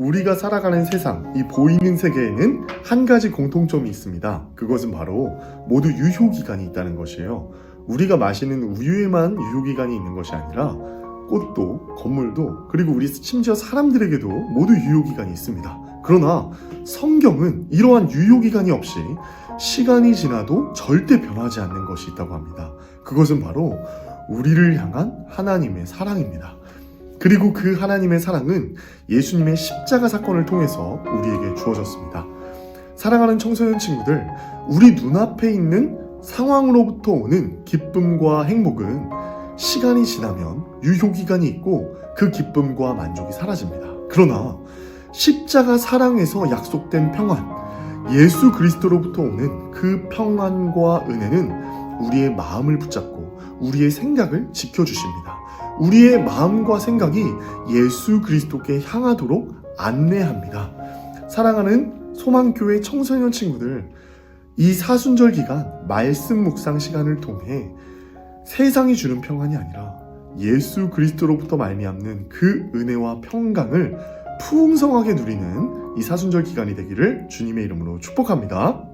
우리가 살아가는 세상, 이 보이는 세계에는 한 가지 공통점이 있습니다. 그것은 바로 모두 유효기간이 있다는 것이에요. 우리가 마시는 우유에만 유효기간이 있는 것이 아니라 꽃도, 건물도, 그리고 우리 심지어 사람들에게도 모두 유효기간이 있습니다. 그러나 성경은 이러한 유효기간이 없이 시간이 지나도 절대 변하지 않는 것이 있다고 합니다. 그것은 바로 우리를 향한 하나님의 사랑입니다. 그리고 그 하나님의 사랑은 예수님의 십자가 사건을 통해서 우리에게 주어졌습니다. 사랑하는 청소년 친구들, 우리 눈앞에 있는 상황으로부터 오는 기쁨과 행복은 시간이 지나면 유효기간이 있고 그 기쁨과 만족이 사라집니다. 그러나 십자가 사랑에서 약속된 평안, 예수 그리스도로부터 오는 그 평안과 은혜는 우리의 마음을 붙잡고 우리의 생각을 지켜주십니다. 우리의 마음과 생각이 예수 그리스도께 향하도록 안내합니다. 사랑하는 소망교회 청소년 친구들, 이 사순절 기간 말씀 묵상 시간을 통해 세상이 주는 평안이 아니라 예수 그리스도로부터 말미암는 그 은혜와 평강을 풍성하게 누리는 이 사순절 기간이 되기를 주님의 이름으로 축복합니다.